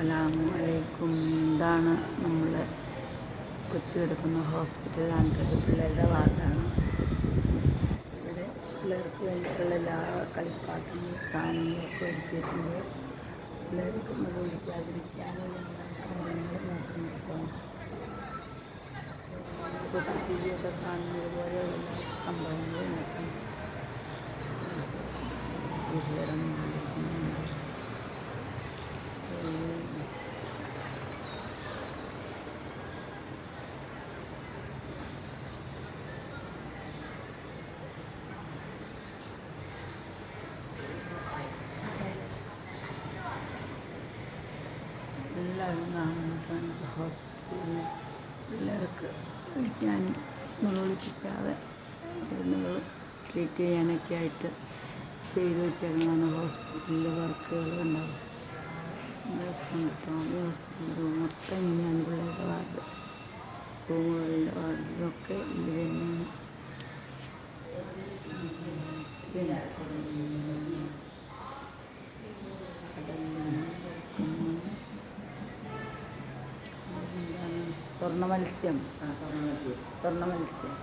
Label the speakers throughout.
Speaker 1: അസ്സലാമു അലൈക്കും ഇതാണ് നമ്മൾ കൊച്ചു കിടക്കുന്ന ഹോസ്പിറ്റലാണ് പിള്ളേരുടെ വാർഡാണ്. ഇവിടെ പിള്ളേർക്ക് വേണ്ടിയിട്ടുള്ള എല്ലാ കളിപ്പാട്ടങ്ങളും സാധനങ്ങളൊക്കെ ഒരുക്കിയിട്ടുണ്ട്. പിള്ളേർക്ക് ഒന്ന് കാര്യങ്ങളും നോക്കുന്നുണ്ട്. കൊച്ചു ടി വിയൊക്കെ കാണുന്നത് പോലെയുള്ള സംഭവങ്ങൾ വീട്ടിലിടം എല്ലാവരും നാളെ ഹോസ്പിറ്റലിൽ പിള്ളേർക്ക് വിളിക്കാനും മുകളിപ്പിക്കാതെ മരുന്നുകൾ ട്രീറ്റ് ചെയ്യാനൊക്കെ ആയിട്ട് ചെയ്ത് വെച്ചേക്കുന്നതാണ് ഹോസ്പിറ്റലിൽ വർക്കുകൾ ഉണ്ടാവും ദിവസം ഹോസ്പിറ്റൽ റൂം മൊത്തം ഇങ്ങനെയാണ് പിള്ളേരുടെ വാർഡ്. റൂമുകളിലെ വാർഡിലൊക്കെ ഇത് തന്നെയാണ്. സ്വർണ മത്സ്യം സ്വർണ മത്സ്യം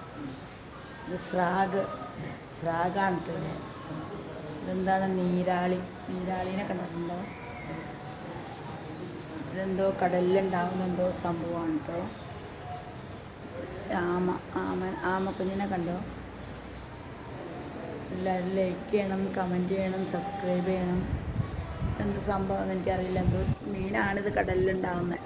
Speaker 1: ഇത് സ്രാഗ് സ്രാഗാണ് ഇതെന്താണ്? നീരാളി. നീരാളിനെ കണ്ടിട്ടുണ്ടോ? ഇതെന്തോ കടലിലുണ്ടാവുന്ന എന്തോ സംഭവമാണ് കേട്ടോ. ആമ ആമ ആമക്കുഞ്ഞിനെ കണ്ടോ? എല്ലാവരും ലൈക്ക് ചെയ്യണം കമന്റ് ചെയ്യണം സബ്സ്ക്രൈബ് ചെയ്യണം. എന്ത് സംഭവം എന്ന് എനിക്കറിയില്ല. എന്തോ മീനാണിത് കടലിലുണ്ടാവുന്നത്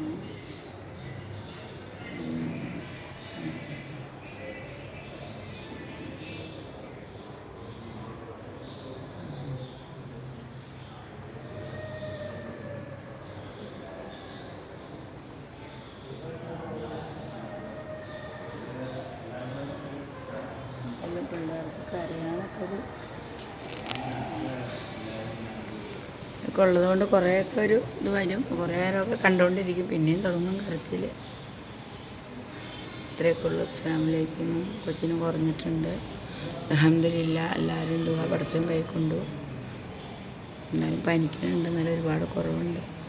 Speaker 1: എല്ലാം പിള്ളേർക്ക് അറിയാനൊക്കെ ഒരു ഇതൊക്കെ ഉള്ളതുകൊണ്ട് കുറേയൊക്കെ ഒരു ഇത് വരും. കുറേ നേരമൊക്കെ കണ്ടുകൊണ്ടിരിക്കും. പിന്നെയും തുടങ്ങും കരച്ചിൽ ഇത്രയൊക്കെ ഉള്ളു. ഇസ്ലാമിലേക്കും കൊച്ചിന് കുറഞ്ഞിട്ടുണ്ട്. അലഹമില്ല എല്ലാവരും ദുവാ പഠിച്ചും കൈക്കൊണ്ടു. എന്നാലും പനിക്കുന്നുണ്ട്. എന്നാലും ഒരുപാട് കുറവുണ്ട്.